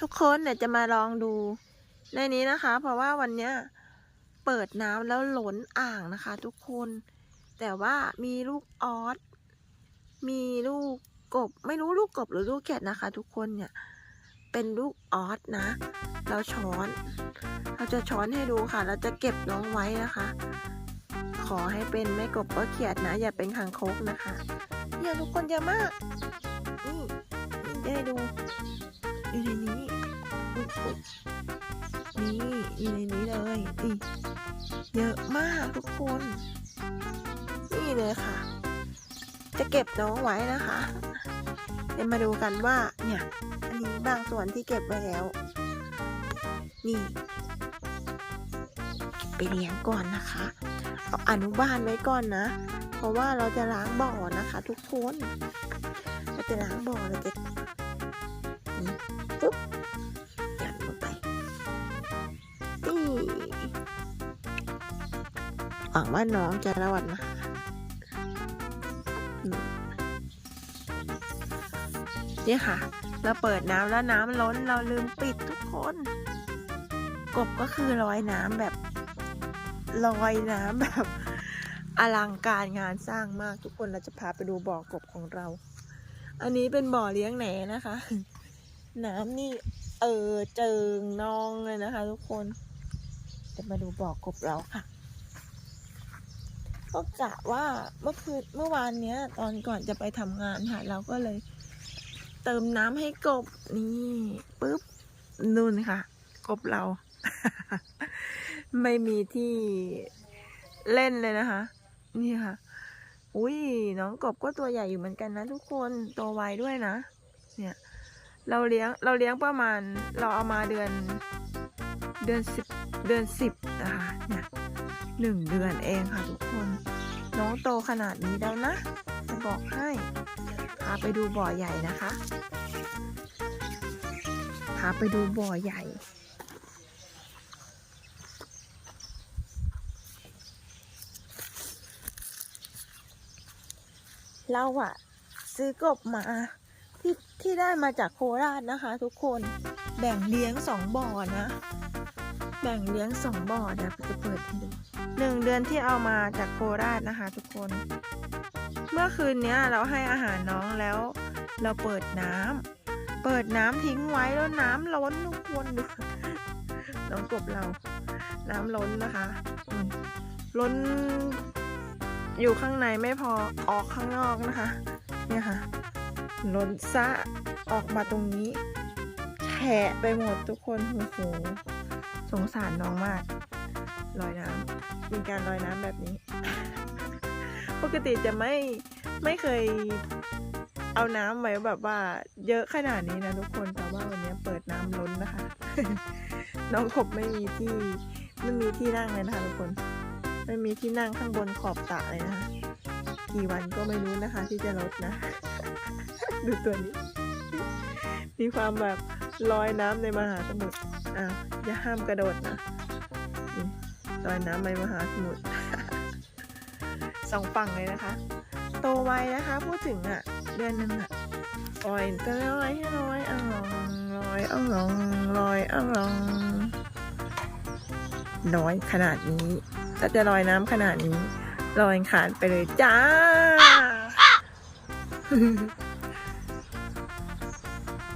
ทุกคนเนี่ยจะมาลองดูในนี้นะคะ เพราะว่าวันเนี้ยเปิดน้ำแล้วหล้นอ่างนะคะ ทุกคน แต่ว่ามีลูกออสมีลูกกบ ไม่รู้ลูกกบหรือลูกแกะนะคะ ทุกคนเนี่ย เป็นลูกออสนะ เราช้อน เราจะช้อนให้ดูค่ะ เราจะเก็บน้องไว้นะคะ ขอให้เป็นไม่กบก็เขียดนะ อย่าเป็นคางคกนะคะเนี่ยทุกคนเยอะมากนี่นี่จะให้ดูอยู่ในนี้ นี่อยู่ในนี้เลยนี่เยอะมากทุกคน นี่เลยค่ะ จะเก็บน้องไว้นะคะเดี๋ยวมาดูกันว่าเนี่ยอันนี้บางส่วนที่เก็บไว้แล้ว นี่ไปเลี้ยงก่อนนะคะเอาอนุบาลไว้ก่อนนะ เพราะว่าเราจะล้างบ่อนะคะ ทุกคน เราจะล้างบ่อเราจะปุ๊บ หวังว่าน้องจะรอดนะนี่ค่ะ เราเปิดน้ำแล้วน้ำล้นเราลืมปิดทุกคน กบก็คือลอยน้ำแบบลอยน้ำแบบ อลังการงานสร้างมากทุกคนเราจะพาไปดูบ่อกบของเรา อันนี้เป็นบ่อเลี้ยงแหนนะคะ น้ำนี่เออเจิงนองเลยนะคะ ทุกคน จะมาดูบ่อกบเราค่ะ ก็กะว่าเมื่อคืนเมื่อวานเนี้ย ตอนก่อนจะไปทำงานค่ะ เราก็เลย เติมน้ำให้กบนี่ปุ๊บนู่นค่ะ กบเรา ไม่มีที่เล่นเลยนะคะ นี่ค่ะ อุ้ยน้องกบก็ตัวใหญ่อยู่เหมือนกันนะทุกคนตัวไวด้วยนะ เนี่ย เราเลี้ยงเราเลี้ยงประมาณ เราเอามาเดือน เดือนสิบเดือนสิบนะคะ หนึ่งเดือนเองค่ะทุกคน น้องโตขนาดนี้แล้วนะ จะบอกให้พาไปดูบ่อใหญ่นะคะพาไปดูบ่อใหญ่เราอะซื้อกบมาที่ที่ได้มาจากโคราชนะคะ ทุกคนแบ่งเลี้ยงสองบ่อนะ แบ่งเลี้ยงสองบ่อเดี๋ยวจะเปิดให้ดูหนึ่งเดือนที่เอามาจากโคราชนะคะทุกคน เมื่อคืนเนี้ยเราให้อาหารน้องแล้วเราเปิดน้ำเปิดน้ำทิ้งไว้แล้วน้ำล้นทุกคนดูน้องกบเรา น้ำล้นนะคะอืมล้น อยู่ข้างในไม่พอออกข้างนอกนะคะ เนี่ยค่ะล้นซะออกมาตรงนี้แฉะไปหมดทุกคนโอ้โห สงสารน้องมากลอยน้ำมีการลอยน้ำแบบนี้ ปกติจะไม่ไม่เคยเอาน้ำไว้แบบว่า เยอะขนาดนี้นะทุกคนแต่ว่าวันนี้เปิดน้ำล้นนะคะ น้องขบไม่มีที่ไม่มีที่นั่งเลยนะคะทุกคนไม่มีที่นั่งข้างบนขอบสระเลยนะคะกี่วันก็ไม่รู้นะคะ ที่จะลดนะ ดูตัวนี้ มีความแบบ ลอยน้ำในมหาสมุทรอะอย่าห้ามกระโดดนะลอยน้ำในมหาสมุทรสองฝั่งเลยนะคะ โตไวนะคะ พูดถึงอะ เดือนนึงอะลอยก็ลอยให้ลอยอ่องลอยอ่องลอยอ่องน้อยขนาดนี้ถ้าจะลอยน้ำขนาดนี้ลอยขาดไปเลยจ้า